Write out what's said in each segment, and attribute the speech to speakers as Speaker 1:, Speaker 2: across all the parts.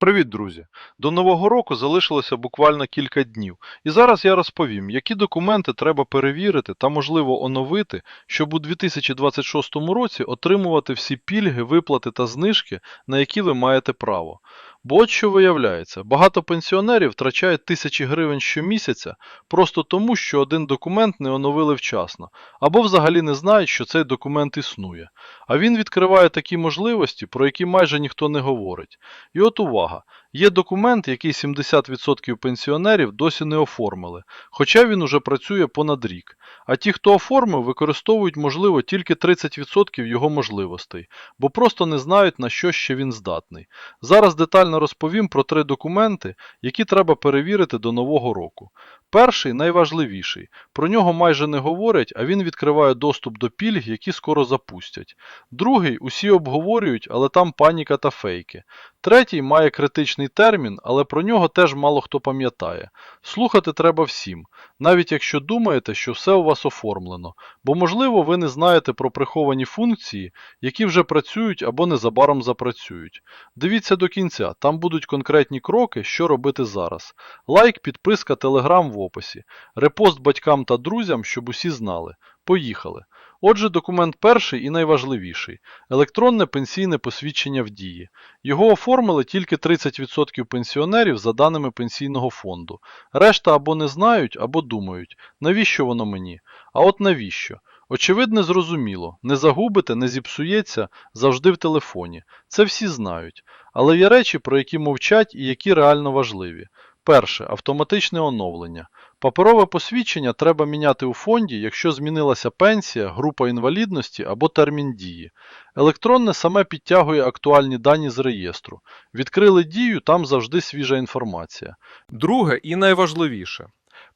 Speaker 1: Привіт, друзі! До Нового року залишилося буквально кілька днів, і зараз я розповім, які документи треба перевірити та, можливо, оновити, щоб у 2026 році отримувати всі пільги, виплати та знижки, на які ви маєте право. Бо от що виявляється, багато пенсіонерів втрачають тисячі гривень щомісяця просто тому, що один документ не оновили вчасно, або взагалі не знають, що цей документ існує. А він відкриває такі можливості, про які майже ніхто не говорить. І от увага, є документ, який 70% пенсіонерів досі не оформили, хоча він уже працює понад рік. А ті, хто оформив, використовують, можливо, тільки 30% його можливостей, бо просто не знають, на що ще він здатний. Зараз детально розповім про три документи, які треба перевірити до нового року. Перший найважливіший. Про нього майже не говорять, а він відкриває доступ до пільг, які скоро запустять. Другий усі обговорюють, але там паніка та фейки. Третій має критичний термін, але про нього теж мало хто пам'ятає. Слухати треба всім, навіть якщо думаєте, що все у вас оформлено, бо можливо ви не знаєте про приховані функції, які вже працюють або незабаром запрацюють. Дивіться до кінця, там будуть конкретні кроки, що робити зараз. Лайк, підписка, телеграм в описі, репост батькам та друзям, щоб усі знали. Поїхали. Отже, документ перший і найважливіший електронне пенсійне посвідчення в дії. Його оформили тільки 30% пенсіонерів за даними пенсійного фонду. Решта або не знають, або думають, навіщо воно мені? А от навіщо? Очевидно, зрозуміло, не загубите, не зіпсується завжди в телефоні. Це всі знають. Але є речі, про які мовчать і які реально важливі. Перше автоматичне оновлення. Паперове посвідчення треба міняти у фонді, якщо змінилася пенсія, група інвалідності або термін дії. Електронне саме підтягує актуальні дані з реєстру. Відкрили дію, там завжди свіжа інформація.
Speaker 2: Друге і найважливіше.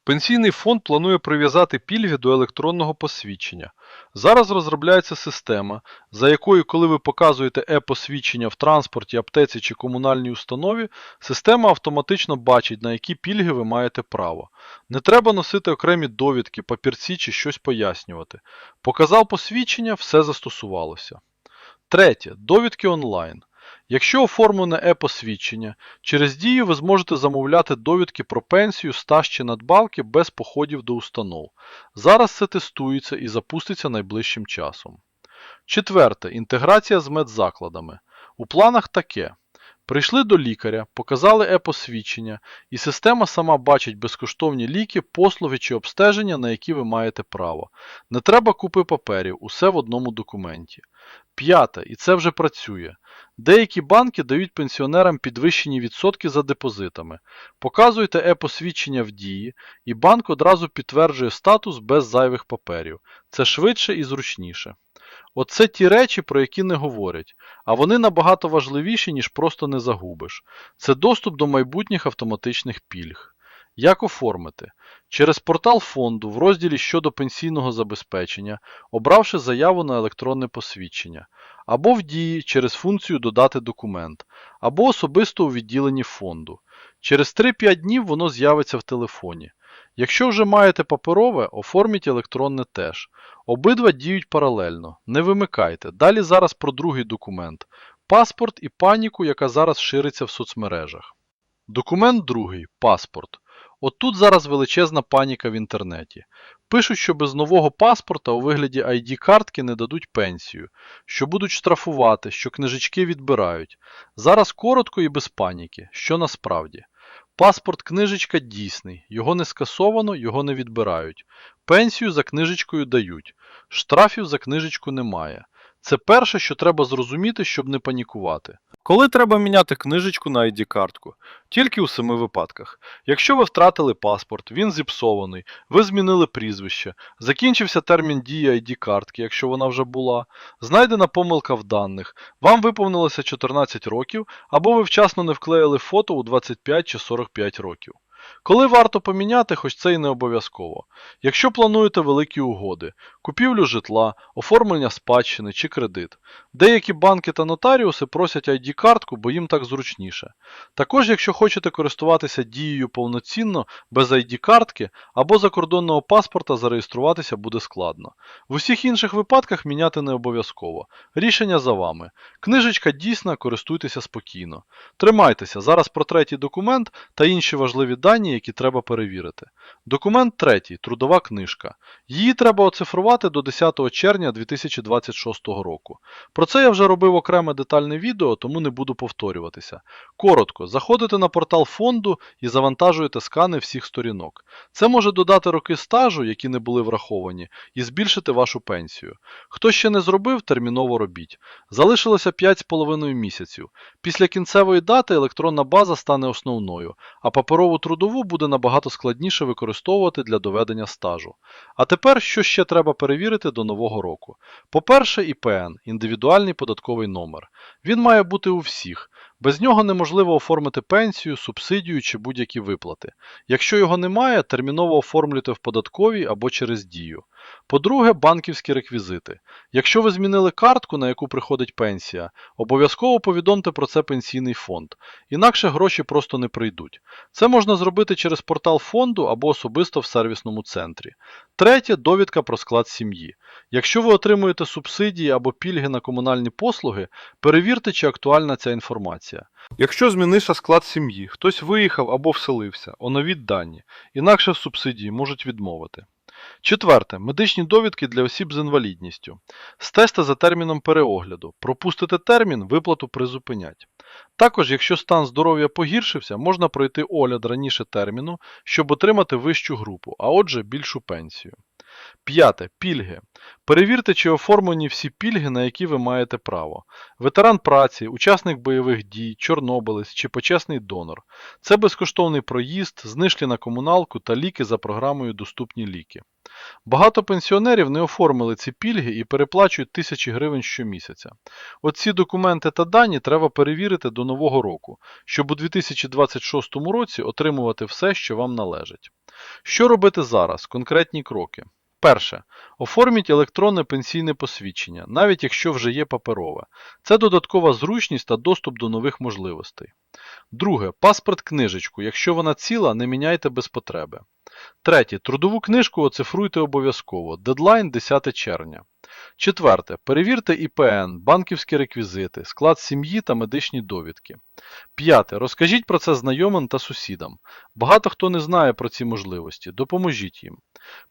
Speaker 1: Пенсійний фонд планує прив'язати пільги до електронного посвідчення. Зараз розробляється система, за якою, коли ви показуєте е-посвідчення в транспорті, аптеці чи комунальній установі, система автоматично бачить, на які пільги ви маєте право. Не треба носити окремі довідки, папірці чи щось пояснювати. Показав посвідчення, все застосувалося. Третє. Довідки онлайн. Якщо оформлене е-посвідчення, через дію ви зможете замовляти довідки про пенсію, стаж чи надбавки без походів до установ. Зараз це тестується і запуститься найближчим часом. Четверте. Інтеграція з медзакладами. У планах таке. Прийшли до лікаря, показали е-посвідчення, і система сама бачить безкоштовні ліки, послуги чи обстеження, на які ви маєте право. Не треба купи паперів, усе в одному документі. П'яте, і це вже працює. Деякі банки дають пенсіонерам підвищені відсотки за депозитами. Показуйте е-посвідчення в дії, і банк одразу підтверджує статус без зайвих паперів. Це швидше і зручніше. Оце ті речі, про які не говорять, а вони набагато важливіші, ніж просто не загубиш. Це доступ до майбутніх автоматичних пільг. Як оформити? Через портал фонду в розділі щодо пенсійного забезпечення, обравши заяву на електронне посвідчення, або в дії через функцію Додати документ, або особисто у відділенні фонду. Через 3-5 днів воно з'явиться в телефоні. Якщо вже маєте паперове, оформіть електронне теж. Обидва діють паралельно. Не вимикайте. Далі зараз про другий документ. Паспорт і паніку, яка зараз шириться в соцмережах. Документ другий паспорт. От тут зараз величезна паніка в інтернеті. Пишуть, що без нового паспорта у вигляді ID-картки не дадуть пенсію, що будуть штрафувати, що книжечки відбирають. Зараз коротко і без паніки, що насправді. Паспорт книжечка дійсний, його не скасовано, його не відбирають. Пенсію за книжечкою дають. Штрафів за книжечку немає. Це перше, що треба зрозуміти, щоб не панікувати. Коли треба міняти книжечку на ID-картку? Тільки у семи випадках. Якщо ви втратили паспорт, він зіпсований, ви змінили прізвище, закінчився термін дії ID-картки, якщо вона вже була, знайдена помилка в даних, вам виповнилося 14 років, або ви вчасно не вклеїли фото у 25 чи 45 років. Коли варто поміняти, хоч це і не обов'язково. Якщо плануєте великі угоди, купівлю житла, оформлення спадщини чи кредит. Деякі банки та нотаріуси просять ID-картку, бо їм так зручніше. Також, якщо хочете користуватися дією повноцінно, без ID-картки або закордонного паспорта зареєструватися буде складно. В усіх інших випадках міняти не обов'язково. Рішення за вами. Книжечка дійсна, користуйтеся спокійно. Тримайтеся, зараз про третій документ та інші важливі дані, які треба перевірити. Документ третій трудова книжка. Її треба оцифрувати до 10 червня 2026 року. Про це я вже робив окреме детальне відео, тому не буду повторюватися. Коротко, заходите на портал фонду і завантажуєте скани всіх сторінок. Це може додати роки стажу, які не були враховані, і збільшити вашу пенсію. Хто ще не зробив, терміново робіть. Залишилося 5,5 місяців. Після кінцевої дати електронна база стане основною, а паперову трудову буде набагато складніше використовувати для доведення стажу. А тепер, що ще треба перевірити до нового року? По-перше, ІПН індивідуальний податковий номер. Він має бути у всіх. Без нього неможливо оформити пенсію, субсидію чи будь-які виплати. Якщо його немає, терміново оформлюйте в податковій або через дію. По-друге, банківські реквізити. Якщо ви змінили картку, на яку приходить пенсія, обов'язково повідомте про це пенсійний фонд, інакше гроші просто не прийдуть. Це можна зробити через портал фонду або особисто в сервісному центрі. Третє довідка про склад сім'ї. Якщо ви отримуєте субсидії або пільги на комунальні послуги, перевірте, чи актуальна ця інформація. Якщо змінився склад сім'ї, хтось виїхав або вселився, оновіть дані, інакше субсидії можуть відмовити. Четверте. Медичні довідки для осіб з інвалідністю. Стежте за терміном переогляду. Пропустите термін, виплату призупинять. Також, якщо стан здоров'я погіршився, можна пройти огляд раніше терміну, щоб отримати вищу групу, а отже більшу пенсію. П'яте. Пільги. Перевірте, чи оформлені всі пільги, на які ви маєте право. Ветеран праці, учасник бойових дій, чорнобилець чи почесний донор. Це безкоштовний проїзд, знижки на комуналку та ліки за програмою Доступні ліки. Багато пенсіонерів не оформили ці пільги і переплачують тисячі гривень щомісяця. Оці документи та дані треба перевірити до нового року, щоб у 2026 році отримувати все, що вам належить. Що робити зараз? Конкретні кроки. Перше. Оформіть електронне пенсійне посвідчення, навіть якщо вже є паперове. Це додаткова зручність та доступ до нових можливостей. Друге. Паспорт книжечку. Якщо вона ціла, не міняйте без потреби. Третє. Трудову книжку оцифруйте обов'язково. Дедлайн 10 червня. Четверте. Перевірте ІПН, банківські реквізити, склад сім'ї та медичні довідки. П'яте. Розкажіть про це знайомим та сусідам. Багато хто не знає про ці можливості. Допоможіть їм.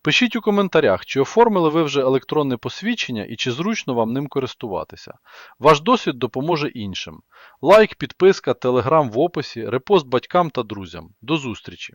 Speaker 1: Пишіть у коментарях, чи оформили ви вже електронне посвідчення і чи зручно вам ним користуватися. Ваш досвід допоможе іншим. Лайк, підписка, телеграм в описі, репост батькам та друзям. До зустрічі!